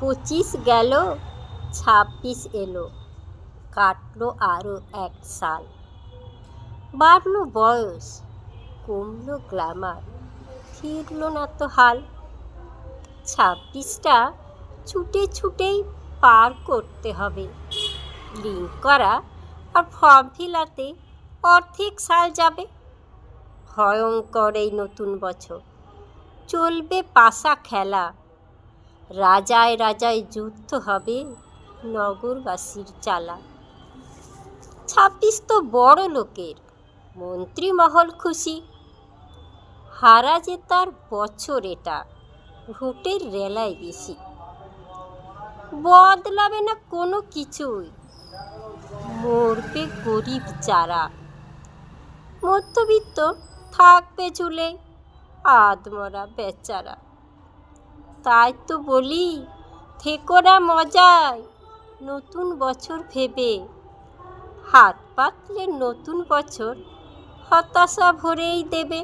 পঁচিশ গেল, ছাব্বিশ এলো। কাটলো আরও এক সাল। বাড়লো বয়স, কমলো গ্ল্যামার ফিরল না তো হাল। ছাব্বিশটা ছুটে ছুটেই পার করতে হবে। লিঙ্ক করা আর ফর্ম ফিলাতে অর্ধেক সাল যাবে। ভয়ঙ্কর এই নতুন বছর। চলবে পাশা খেলা। রাজায় রাজায় যুদ্ধ হবে নগরবাসীর চালা ছাব্বিশ তো বড় লোকের মন্ত্রী মহল খুশি। হারা জেতার বছর এটা, ভোটের রেলায় বেশি। বদলাবে না কোনো কিছুই, মরবে গরিব যারা। মধ্যবিত্ত থাকবে চুলে আদমরা বেচারা। তাই তো বলি, থেকো না মজায়, নতুন বছর ভেবে। হাত পাতলে নতুন বছর, হতাশা ভরেই দেবে।